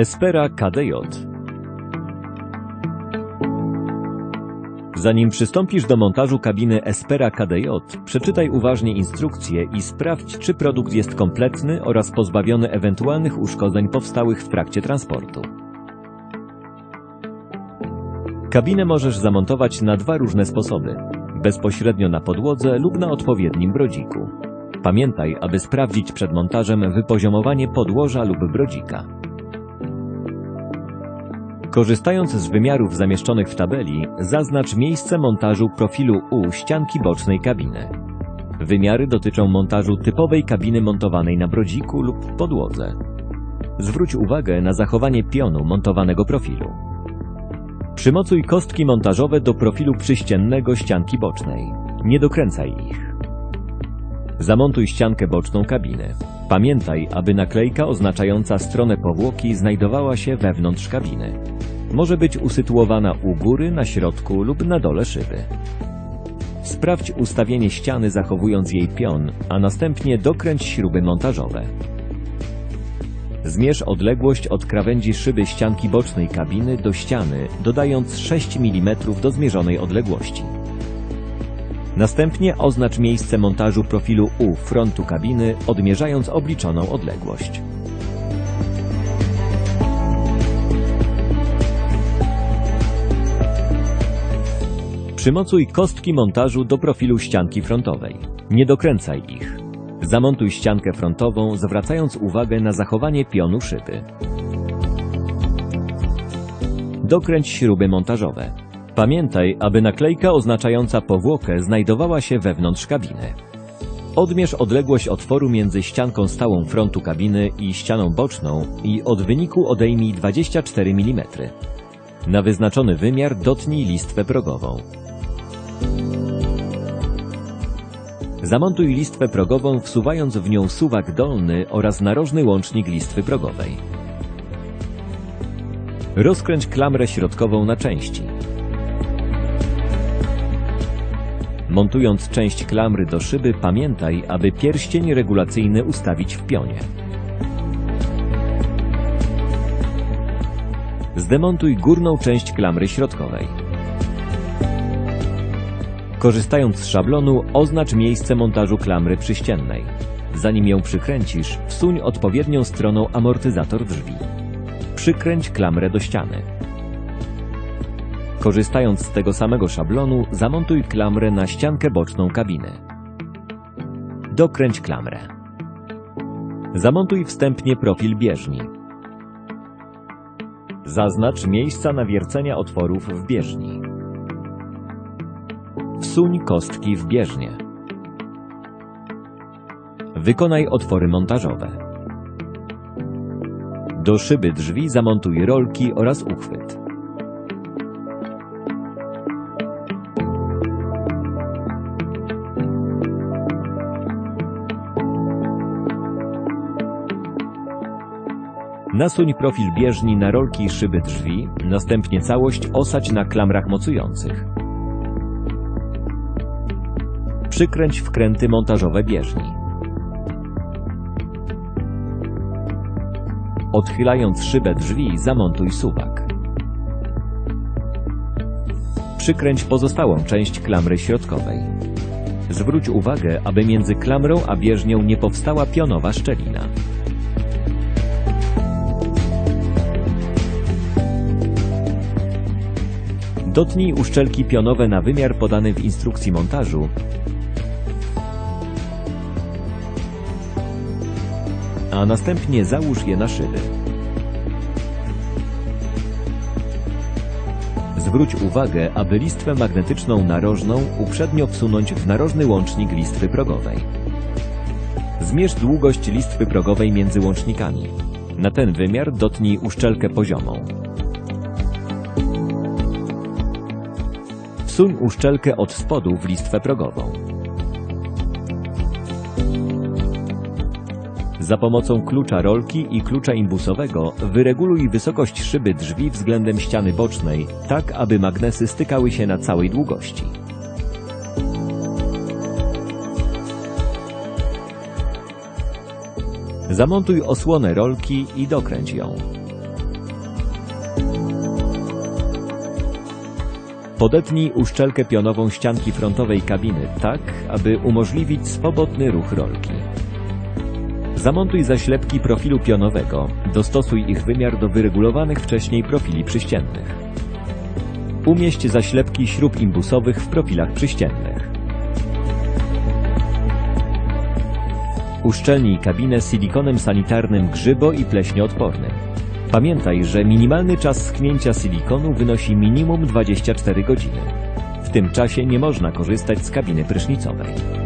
Espera KDJ Zanim przystąpisz do montażu kabiny Espera KDJ, przeczytaj uważnie instrukcję i sprawdź, czy produkt jest kompletny oraz pozbawiony ewentualnych uszkodzeń powstałych w trakcie transportu. Kabinę możesz zamontować na dwa różne sposoby. Bezpośrednio na podłodze lub na odpowiednim brodziku. Pamiętaj, aby sprawdzić przed montażem wypoziomowanie podłoża lub brodzika. Korzystając z wymiarów zamieszczonych w tabeli, zaznacz miejsce montażu profilu U ścianki bocznej kabiny. Wymiary dotyczą montażu typowej kabiny montowanej na brodziku lub podłodze. Zwróć uwagę na zachowanie pionu montowanego profilu. Przymocuj kostki montażowe do profilu przyściennego ścianki bocznej. Nie dokręcaj ich. Zamontuj ściankę boczną kabiny. Pamiętaj, aby naklejka oznaczająca stronę powłoki znajdowała się wewnątrz kabiny. Może być usytuowana u góry, na środku lub na dole szyby. Sprawdź ustawienie ściany zachowując jej pion, a następnie dokręć śruby montażowe. Zmierz odległość od krawędzi szyby ścianki bocznej kabiny do ściany, dodając 6 mm do zmierzonej odległości. Następnie oznacz miejsce montażu profilu U frontu kabiny, odmierzając obliczoną odległość. Przymocuj kostki montażu do profilu ścianki frontowej. Nie dokręcaj ich. Zamontuj ściankę frontową, zwracając uwagę na zachowanie pionu szyby. Dokręć śruby montażowe. Pamiętaj, aby naklejka oznaczająca powłokę znajdowała się wewnątrz kabiny. Odmierz odległość otworu między ścianką stałą frontu kabiny i ścianą boczną i od wyniku odejmij 24 mm. Na wyznaczony wymiar dotnij listwę progową. Zamontuj listwę progową wsuwając w nią suwak dolny oraz narożny łącznik listwy progowej. Rozkręć klamrę środkową na części. Montując część klamry do szyby, pamiętaj, aby pierścień regulacyjny ustawić w pionie. Zdemontuj górną część klamry środkowej. Korzystając z szablonu, oznacz miejsce montażu klamry przyściennej. Zanim ją przykręcisz, wsuń odpowiednią stroną amortyzator drzwi. Przykręć klamrę do ściany. Korzystając z tego samego szablonu, zamontuj klamrę na ściankę boczną kabiny. Dokręć klamrę. Zamontuj wstępnie profil bieżni. Zaznacz miejsca nawiercenia otworów w bieżni. Wsuń kostki w bieżnię. Wykonaj otwory montażowe. Do szyby drzwi zamontuj rolki oraz uchwyt. Nasuń profil bieżni na rolki i szyby drzwi, następnie całość osadź na klamrach mocujących. Przykręć wkręty montażowe bieżni. Odchylając szybę drzwi, zamontuj suwak. Przykręć pozostałą część klamry środkowej. Zwróć uwagę, aby między klamrą a bieżnią nie powstała pionowa szczelina. Dotnij uszczelki pionowe na wymiar podany w instrukcji montażu a następnie załóż je na szyby. Zwróć uwagę, aby listwę magnetyczną narożną uprzednio wsunąć w narożny łącznik listwy progowej. Zmierz długość listwy progowej między łącznikami. Na ten wymiar dotnij uszczelkę poziomą. Wsuń uszczelkę od spodu w listwę progową. Za pomocą klucza rolki i klucza imbusowego wyreguluj wysokość szyby drzwi względem ściany bocznej, tak aby magnesy stykały się na całej długości. Zamontuj osłonę rolki i dokręć ją. Podetnij uszczelkę pionową ścianki frontowej kabiny tak, aby umożliwić swobodny ruch rolki. Zamontuj zaślepki profilu pionowego. Dostosuj ich wymiar do wyregulowanych wcześniej profili przyściennych. Umieść zaślepki śrub imbusowych w profilach przyściennych. Uszczelnij kabinę silikonem sanitarnym grzybo i pleśnioodpornym. Pamiętaj, że minimalny czas schnięcia silikonu wynosi minimum 24 godziny. W tym czasie nie można korzystać z kabiny prysznicowej.